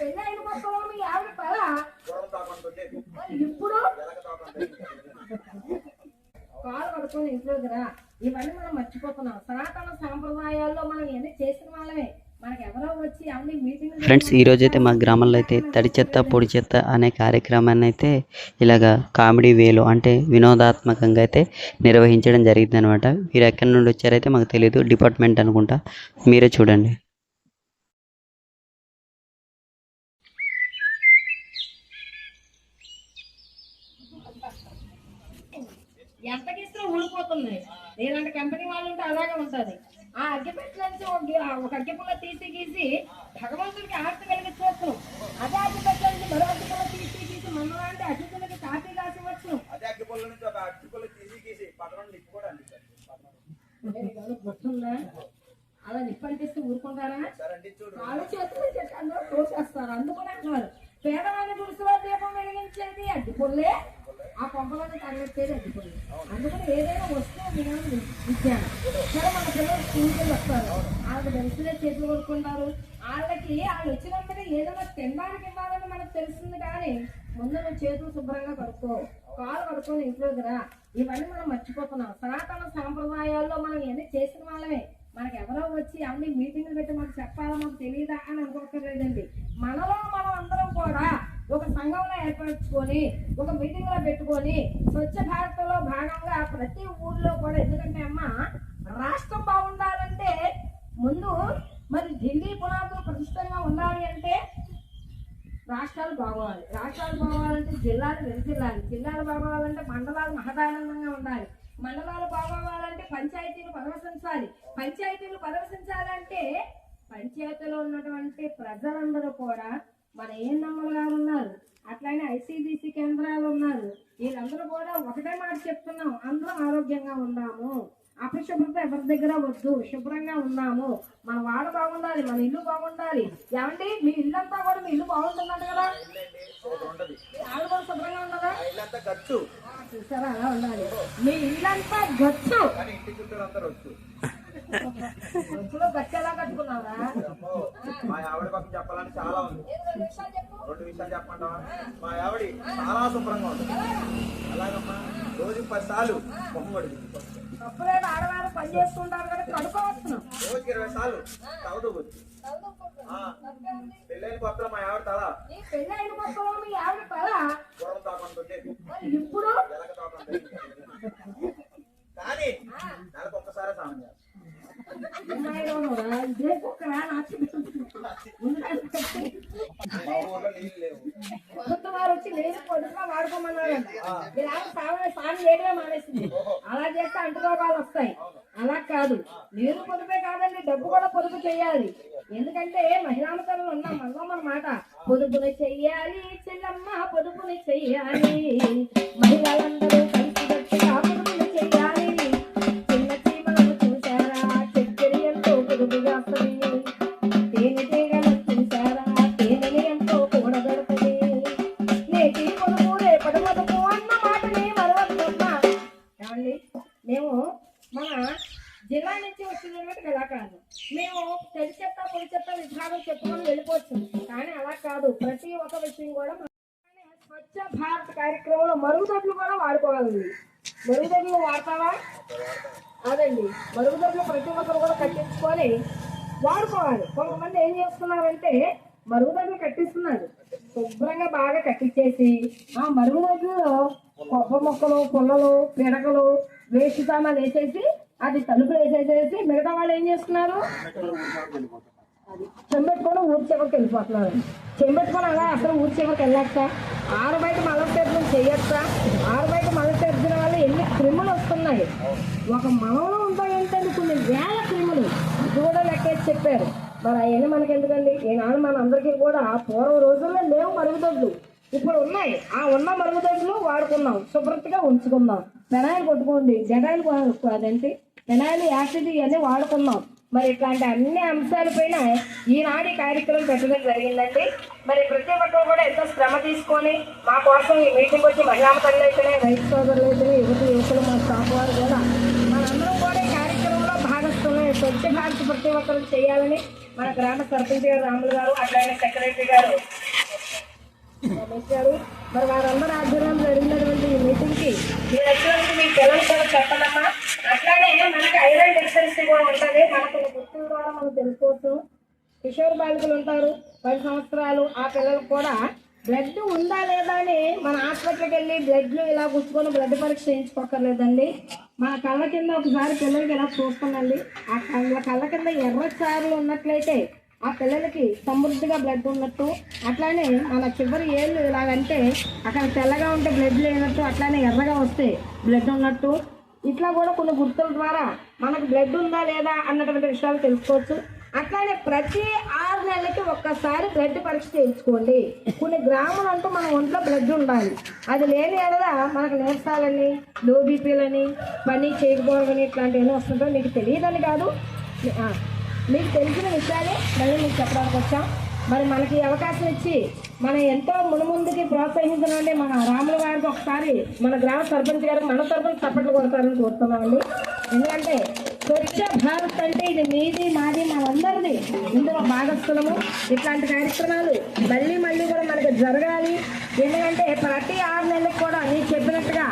పెళ్ళి అయిన కొత్తలో మీ ఆవిడ పద ఇప్పుడు? కాలు పడుకొని ఇంట్లోకి రా. ఇవన్నీ మనం మర్చిపోతున్నాం. సనాతన సాంప్రదాయాల్లో మనం ఇవన్నీ చేసిన వాళ్ళమే. ఫ్రెండ్స్ ఈరోజు అయితే మా గ్రామంలో అయితే తడి చెత్త పొడి చెత్త అనే కార్యక్రమాన్ని అయితే ఇలాగ కామెడీ వేలో అంటే వినోదాత్మకంగా అయితే నిర్వహించడం జరిగింది అనమాట మీరు ఎక్కడి నుండి వచ్చారైతే మాకు తెలియదు డిపార్ట్మెంట్ అనుకుంటా. మీరే చూడండి. ఎంతకి ఇస్తే ఊడిపోతుంది. లేదంటే కంపెనీ వాళ్ళు ఉంటే అలాగే ఉంటుంది. ఆ అగ్గిపెట్టెల నుంచి ఒక అగ్గిపుల్ల తీసి గీసి భగవంతుడికి ఆర్తి కలిగి చూస్తున్నాం అదే అగ్గిపెట్టెల నుంచి మరో అగ్గిపుల్ల తీసి గీసి మన లాంటి అతిథులకి కాఫీ కాసి వచ్చు అదే అగ్గిపుల్ల నుంచి ఒక అగ్గిపుల్ల తీసి గీసి గుర్తుందా? అలా నిప్పంటిస్తే ఊరుకుంటారా? కాళ్ళు చేతులు తోసేస్తారు. అందుకనే అంటున్నారు. పేదవాడి గుడిసెలో దీపం వెలిగించేది అడ్డిపుల్లే ఆ కొంపలను పేరు అడ్డిపుల్లే అందుకని ఏదైనా వస్తువు వినాలి విజ్ఞానం. సరే మన పిల్లలు స్కూల్కి వస్తారు. వాళ్ళకి తెలిసినే చేతులు కొడుకుంటారు వాళ్ళకి వాళ్ళు వచ్చినప్పుడే ఏదైనా తినడానికి ఇవ్వాలని మనకు తెలుస్తుంది కానీ ముందు నువ్వు చేతులు శుభ్రంగా కడుక్కో. కాలు కడుక్కొని ఇంట్లోకి రా. ఇవన్నీ మనం మర్చిపోతున్నాం. సనాతన సాంప్రదాయాల్లో మనం ఇవన్నీ చేసిన వాళ్ళమే. మనకి ఎవరో వచ్చి అన్ని మీటింగ్లు పెట్టి మాకు చెప్పాలో మాకు తెలియదా అని అనుకోకర్లేదండి మనలో మనం అందరం కూడా ఒక సంఘంలో ఏర్పరచుకొని ఒక మీటింగ్లో పెట్టుకొని స్వచ్ఛ భారత్లో భాగంగా ప్రతి ఊర్లో కూడా. ఎందుకంటే అమ్మ రాష్ట్రం బాగుండాలంటే ముందు మరి ఢిల్లీ పునాదులు ప్రతిష్టంగా ఉండాలి అంటే రాష్ట్రాలు బాగోవాలి. రాష్ట్రాలు బాగోవాలంటే జిల్లాలు వెలిసిల్లాలి జిల్లాలు బాగోవాలంటే మండలాలు మహదానందంగా ఉండాలి. మండలాలు బాగోవాలంటే పంచాయతీలు పరవశించాలి. పంచాయతీలు పరవశించాలంటే పంచాయతీలో ఉన్నటువంటి ప్రజలందరూ కూడా మన ఏఎన్ఎంలు గారు ఉన్నారు? అట్లానే ఐసీబీసీ కేంద్రాలు ఉన్నారు. వీళ్ళందరూ కూడా ఒకటే మాట చెప్తున్నాం. అందరం ఆరోగ్యంగా ఉందాము. అపరిశుభ్రత ఎవరి దగ్గర వద్దు. శుభ్రంగా ఉన్నాము మన వాడ బాగుండాలి మన ఇల్లు బాగుండాలి. ఏమండి? మీ ఇల్లంతా కూడా మీ ఇల్లు బాగుంటుందంట కదా? కూడా శుభ్రంగా ఉన్నదా? చూసారా? అలా ఉండాలి. మీ ఇల్లంతా గచ్చు. గచ్చులో గచ్చు ఎలా కట్టుకున్నారా మా ఆవిడ పక్కన చెప్పాలని చాలా ఉంది. రెండు విషయాలు చెప్పంటావా మా ఆవిడ చాలా శుభ్రంగా ఉంటుంది. అలాగమ్మా రోజు పది సార్లు మొహం కడుగుతుంది ఆడవారు పని చేస్తుంటారు కదా ఇరవై సార్లు తలదూగుద్ది పెళ్ళైన కొత్తలో మా ఆవిడ తల ఈ పెళ్ళి అయిన కొత్తలో మీ ఆవిడ పద గుర్రం తాపంటుంటే మరి ఇప్పుడు ఎలక తాపంటుంది కానీ నెలకు ఒక్కసారి స్నానం చేస్తాం అమ్మాయిలో ఉన్నారా? ఇదే కుక్కరా? నాకు మా ఊర్లో నీళ్ళు లేవు కొత్త వారు వచ్చి నేను స్నానం చేయడమే మానేసింది. అలా చేస్తే అంటురోగాలు వస్తాయి. అలా కాదు. నీరు పొదుపే కాదండి డబ్బు కూడా పొదుపు చేయాలి. ఎందుకంటే మహిళామతలు ఉన్నాం మనలో మన మాట పొదుపుని చెయ్యాలి చెల్లమ్మ పొదుపుని చెయ్యాలి. మహిళలందరూ కలిసి గట్టిగా పొదుపుని చెయ్యాలి. చిన్న చీమలను చూసారా చక్కెర ఎంతో పొదుపుగా వస్తుంది. జిల్లా నుంచి వచ్చినటువంటి కళాకారులు మేము తడి చెత్త పొడి చెత్త విభాగం చెప్పుకొని వెళ్ళిపోవచ్చు. కానీ అలా కాదు. ప్రతి ఒక్క విషయం కూడా స్వచ్ఛ భారత్ కార్యక్రమంలో మరుగుదొడ్లు కూడా వాడుకోవాలండి మరుగుదొడ్లు వాడతావా? అదండి మరుగుదొడ్లు ప్రతి ఒక్కరు కూడా కట్టించుకొని వాడుకోవాలి. కొంతమంది ఏం చేస్తున్నారంటే మరుగుదొడ్లు కట్టిస్తున్నారు. శుభ్రంగా బాగా కట్టించేసి ఆ మరుగుదొడ్లలో కొబ్బరి మొక్కలు పుల్లలు పిడకలు వేసి సామాన్ వేసేసి అది తలుపులు వేసేసేసి మిగతా వాళ్ళు ఏం చేస్తున్నారు? చెంబెట్టుకొని ఊరి చివరికి వెళ్ళిపోతున్నారు. చెంబెట్టుకొని అలా అసలు ఊరి చివరికి వెళ్ళాక ఆరు బయట మలసేపం చేయొచ్చా? ఆరు బయట మలసేపిన వల్ల ఎన్ని క్రిములు వస్తున్నాయి? ఒక మనంలో ఉంటాయి ఏంటంటే కొన్ని వేల క్రిములు? ఇది కూడా లెక్కేసి చెప్పారు. మరి అవన్నీ మనకి ఎందుకండి ఈనాడు మన అందరికీ కూడా పూర్వ రోజుల్లో లేవు మరుగుదొడ్లు. ఇప్పుడు ఉన్నాయి. ఆ ఉన్న మరుగుదొడ్లు వాడుకున్నాం శుభ్రతగా ఉంచుకుందాం. పెనాయిలు కొట్టుకోండి. జనాయిలు అదేంటి? పెనాయిలు యాసిడ్ ఇవన్నీ వాడుకున్నాం. మరి ఇట్లాంటి అన్ని అంశాలపైన ఈనాడు కార్యక్రమం పెట్టడం జరిగిందండి. మరి ప్రతి ఒక్కరు కూడా ఎంతో శ్రమ తీసుకొని మా కోసం ఈ మీటింగ్ వచ్చి మహిళా తల్లి అయితేనే రైతు సోదరులు అయితేనే యువత యువకులు మా స్టాఫ్ వారు కూడా మనందరం కూడా ఈ కార్యక్రమంలో భాగస్తున్నాయి స్వచ్ఛ భారత్ ప్రతి ఒక్కరు చేయాలని మన గ్రామ సర్పంచ్ గారు రాములు గారు అట్లాగే సెక్రటరీ గారు గారు. మరి వారందరూ ఆధ్వర్యంలో జరిగినటువంటి ఈ మీటింగ్కి మీరు వచ్చినప్పుడు మీ పిల్లలు కూడా చెప్పండమ్మా. అట్లానే మనకి ఐరన్ డెఫిషియన్సీ కూడా ఉంటుంది. మనకు గుర్తుల ద్వారా మనం తెలుసుకోవచ్చు. కిషోర్ బాలికలు ఉంటారు. పది సంవత్సరాలు ఆ పిల్లలకు కూడా బ్లడ్ ఉందా లేదా అని మన హాస్పిటల్కి వెళ్ళి బ్లడ్లు ఇలా గుచ్చుకొని బ్లడ్ పరీక్ష చేయించుకోకర్లేదండి మన కళ్ళ కింద ఒకసారి పిల్లలకి ఇలా చూసుకోనండి ఆ కళ్ళ కళ్ళ కింద ఎర్ర చారులు ఉన్నట్లయితే ఆ పిల్లలకి సమృద్ధిగా బ్లడ్ ఉన్నట్టు. అట్లానే మన చివరి ఏళ్ళు ఇలాగంటే అక్కడ తెల్లగా ఉంటే బ్లడ్ లేనట్టు అట్లానే ఎర్రగా వస్తే బ్లడ్ ఉన్నట్టు. ఇట్లా కూడా కొన్ని గుర్తుల ద్వారా మనకు బ్లడ్ ఉందా లేదా అన్నటువంటి విషయాలు తెలుసుకోవచ్చు. అట్లానే ప్రతి ఆరు నెలలకి ఒక్కసారి బ్లడ్ పరీక్ష చేయించుకోండి. కొన్ని గ్రాములు అంటూ మన ఒంట్లో బ్లడ్ ఉండాలి. అది లేని ఎడదా మనకు నీరసాలని లో బీపీలని పని చేయకపోవడం ఇట్లాంటివన్నీ వస్తుంటాయి మీకు తెలియదని కాదు. మీకు తెలిసిన విషయాలే మళ్ళీ మీకు చెప్పడానికి వచ్చాం. మరి మనకి అవకాశం ఇచ్చి మనం ఎంతో మునుముందుకి ప్రోత్సహించినండి మన రాముల గారికి ఒకసారి మన గ్రామ సర్పంచ్ గారికి మన సర్పంచ్ చప్పట్లు కొడతారని కోరుతున్నామండి ఎందుకంటే స్వచ్ఛ భారత్ అంటే ఇది మీది మాది మనందరిది ఇందులో భాగస్థులము ఇట్లాంటి కార్యక్రమాలు మళ్ళీ మళ్ళీ కూడా మనకి జరగాలి. ఎందుకంటే ప్రతి ఆరు నెలలకు కూడా నేను చెప్పినట్టుగా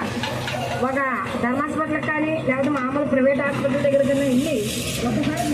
ఒక ధర్మ హాస్పిటల్కి కానీ లేకపోతే మామూలు ప్రైవేట్ హాస్పిటల్ దగ్గర కన్నా వెళ్ళి ఒకసారి